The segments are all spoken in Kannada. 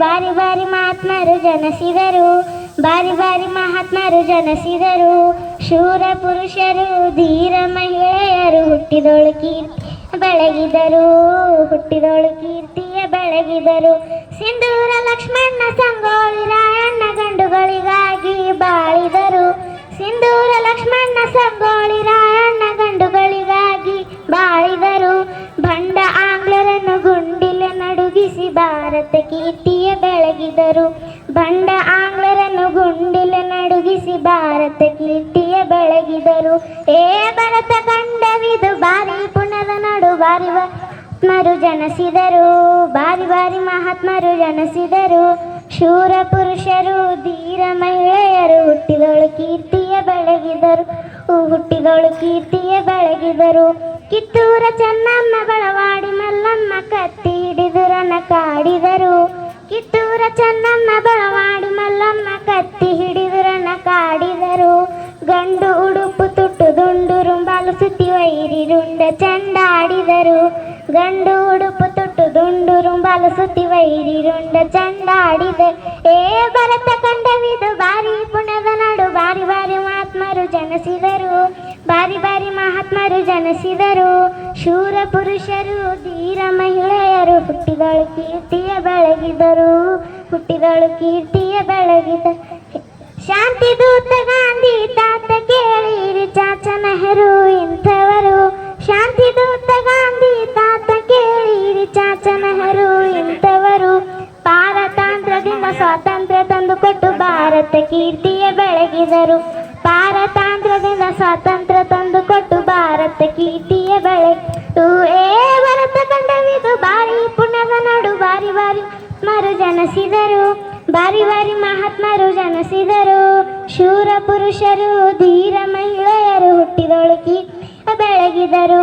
ಬಾರಿ ಬಾರಿ ಮಹಾತ್ಮರು ಜನಿಸಿದರು. ಬಾರಿ ಬಾರಿ ಮಹಾತ್ಮರು ಜನಿಸಿದರು. ಶೂರ ಪುರುಷರು, ಧೀರ ಮಹಿಳೆಯರು ಹುಟ್ಟಿದೋಳು ಕೀರ್ತಿ ಬೆಳಗಿದರು. ಹುಟ್ಟಿದೋಳು ಕೀರ್ತಿಯ ಬೆಳಗಿದರು. ಸಿಂಧೂರ ಲಕ್ಷ್ಮಣ್ಣ ಸಂಗೋಳಿ ರಾಯಣ್ಣ ಗಂಡುಗಳಿಗಾಗಿ ಬಾಳಿದರು. ಸಿಂಧೂರ ಲಕ್ಷ್ಮಣ್ಣ ಸಂಗೋಳಿ ಭಾರತ ಕೀರ್ತಿಯ ಬೆಳಗಿದರು. ಬಂಡ ಆಂಗ್ಲರನ್ನು ಗುಂಡಿಲ ನಡುಗಿಸಿ ಭಾರತ ಕೀರ್ತಿಯ ಬೆಳಗಿದರು. ಏ ಭರತ ಕಂಡವಿದು ಬಾರಿ ಪುಣದ ನಡು ಬಾರಿ ಮಹಾತ್ಮರು ಜನಿಸಿದರು. ಬಾರಿ ಬಾರಿ ಮಹಾತ್ಮರು ಜನಿಸಿದರು. ಶೂರ ಪುರುಷರು, ಧೀರ ಮಹಿಳೆಯರು ಹುಟ್ಟಿದಳು ಕೀರ್ತಿಯ ಬೆಳಗಿದರು. ಹುಟ್ಟಿದಳು ಕೀರ್ತಿಯ ಬೆಳಗಿದರು. ಕಿತ್ತೂರ ಚೆನ್ನಮ್ಮ ಬಳವಾಡಿ ಚೆನ್ನಮ್ಮ ಬರವಾಡಿ ಮಲ್ಲಮ್ಮ ಕತ್ತಿ ಹಿಡಿದುರನ ಕಾಡಿದರು. ಗಂಡು ಉಡುಪು ತುಟ್ಟು ದುಂಡು ರುಂಬಾಲು ಸುತ್ತಿ ವೈರಿ ರುಂಡ ಚಂಡಾಡಿದರು. ಗಂಡು ಉಡುಪು ತುಟ್ಟು ದುಂಡು ರುಂಬಾಲು ಸುತ್ತಿ ವೈರಿ ರುಂಡ ಚಂಡಾಡಿದ. ಏ ಭರತ ಕಂಡವಿದು ಬಾರಿ ಪುಣದ ನಾಡು ಬಾರಿ ಬಾರಿ ಮಹಾತ್ಮರು ಜನಿಸಿದರು. ಬಾರಿ ಬಾರಿ ಮಹಾತ್ಮರು ಜನಿಸಿದರು. ಶೂರ ಪುರುಷರು, ಧೀರ ಮಹಿಳೆಯರು ಹುಟ್ಟಿದಳು ಕೀರ್ತಿಯ ಬೆಳಗಿದರು. ಹುಟ್ಟಿದಳು ಕೀರ್ತಿಯ ಬೆಳಗಿದ ಶಾಂತಿ ದೂತ ಗಾಂಧಿ ತಾತ ಕೇಳಿರಿ ಚಾಚ ನೆಹರು ಇಂಥವರು. ಶಾಂತಿ ದೂತ ಗಾಂಧಿ ತಾತ ಕೇಳಿರಿ ಚಾಚ ನೆಹರು ಇಂಥವರು. ಪಾರತಾಂತ್ರದಿಂದ ಸ್ವಾತಂತ್ರ್ಯ ತಂದುಕೊಟ್ಟು ಭಾರತ ಕೀರ್ತಿಯ ಬೆಳಗಿದರು. ಪಾರತಾಂತ್ರದಿಂದ ಸ್ವಾತಂತ್ರ್ಯ ತಂದುಕೊಟ್ಟು ಜನಿಸಿದರು. ಬಾರಿ ಬಾರಿ ಮಹಾತ್ಮರು ಜನಿಸಿದರು. ಶೂರ ಪುರುಷರು, ಧೀರ ಮಹಿಳೆಯರು ಹುಟ್ಟಿದೊಳುಕಿ ಬೆಳಗಿದರು.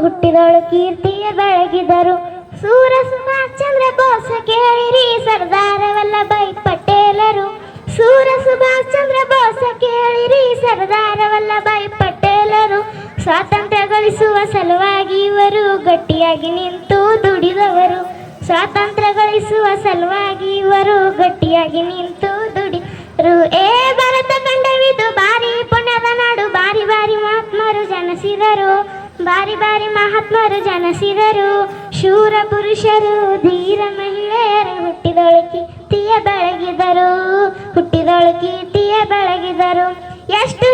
ಹುಟ್ಟಿದೊಳು ಕೀರ್ತಿಯ ಬೆಳಗಿದರು. ಸೂರ ಸುಭಾಷ್ ಚಂದ್ರ ಬೋಸ್ ಕೇಳಿರಿ ಸರ್ದಾರ ವಲ್ಲಭಾಯಿ ಪಟೇಲರು. ಸೂರ ಸುಭಾಷ್ ಚಂದ್ರ ಬೋಸ್ ಕೇಳಿರಿ ಸರ್ದಾರ ವಲ್ಲಭಾಯಿ ಪಟೇಲರು. ಸ್ವಾತಂತ್ರ್ಯ ಗಳಿಸುವ ಸಲುವಾಗಿ ಇವರು ಗಟ್ಟಿಯಾಗಿ ನಿಂತು ದುಡಿದವರು. ಸ್ವಾತಂತ್ರ್ಯ ಗಳಿಸುವ ಸಲುವಾಗಿ ಇವರು ಗಟ್ಟಿಯಾಗಿ ನಿಂತು ದುಡಿದರು ಏ ಭಾರತ ಕಂಡವಿದು ಬಾರಿ ಪುಣ್ಯದ ನಾಡು ಬಾರಿ ಬಾರಿ ಮಹಾತ್ಮರು ಜನಿಸಿದರು. ಬಾರಿ ಬಾರಿ ಮಹಾತ್ಮರು ಜನಿಸಿದರು. ಶೂರ ಪುರುಷರು, ಧೀರ ಮಹಿಳೆಯರು ಹುಟ್ಟಿದಳು ಕೀರ್ತಿಯ ಬೆಳಗಿದರು. ಹುಟ್ಟಿದಳು ಕೀರ್ತಿಯ ಬೆಳಗಿದರು. ಎಷ್ಟು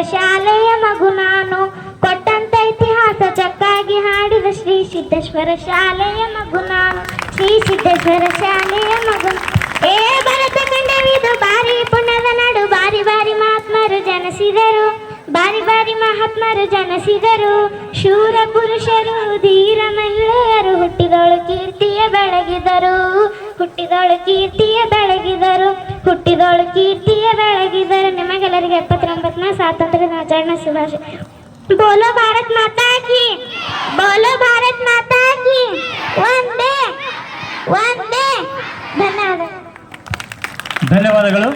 ಶಾಲೆಯ ಮಗು ನಾನು. ಕೊಟ್ಟಂತ ಇತಿಹಾಸ ಚಕ್ಕಾಗಿ ಹಾಡಿದ ಶ್ರೀ ಸಿದ್ದೇಶ್ವರ ಶಾಲೆಯ ಮಗು ನಾನು. ಶ್ರೀ ಸಿದ್ದೇಶ್ವರ ಶಾಲೆಯ ಮಗು. ಏ ಭರತ ಕಂಡವಿದು ಬಾರಿ ಪುಣ್ಯದ ನಡು. ಬಾರಿ ಬಾರಿ ಮಹಾತ್ಮರು ಜನಿಸಿದರು. ಬಾರಿ ಬಾರಿ ಮಹಾತ್ಮರು ಜನಿಸಿದರು. ಶೂರ ಪುರುಷರು, ಧೀರ ಮಹಿಳೆಯರು. ಹುಟ್ಟಿದಳು ಕೀರ್ತಿಯ ಬೆಳಗಿದರು. ಹುಟ್ಟಿದಳು ಕೀರ್ತಿಯ ಬೆಳಗಿದರು. ಹುಟ್ಟಿದಳು ಕೀರ್ತಿಯ ಬೆಳಗಿದರು. ನಿಮಗೆಲ್ಲರಿಗೆ ಎಪ್ಪತ್ತೊಂಬತ್ತನೇ ಸ್ವಾತಂತ್ರ್ಯ ದಿನಾಚರಣೆ ಶುಭಾಶಯ ಬೋಲೋ ಭಾರತ್ ಮಾತಾ ಕಿ ಬೋಲೋ ಭಾರತ್ ಮಾತಾ ಕಿ ಒಂದೇ ಒಂದೇ ಧನ್ಯವಾದ ಧನ್ಯವಾದಗಳು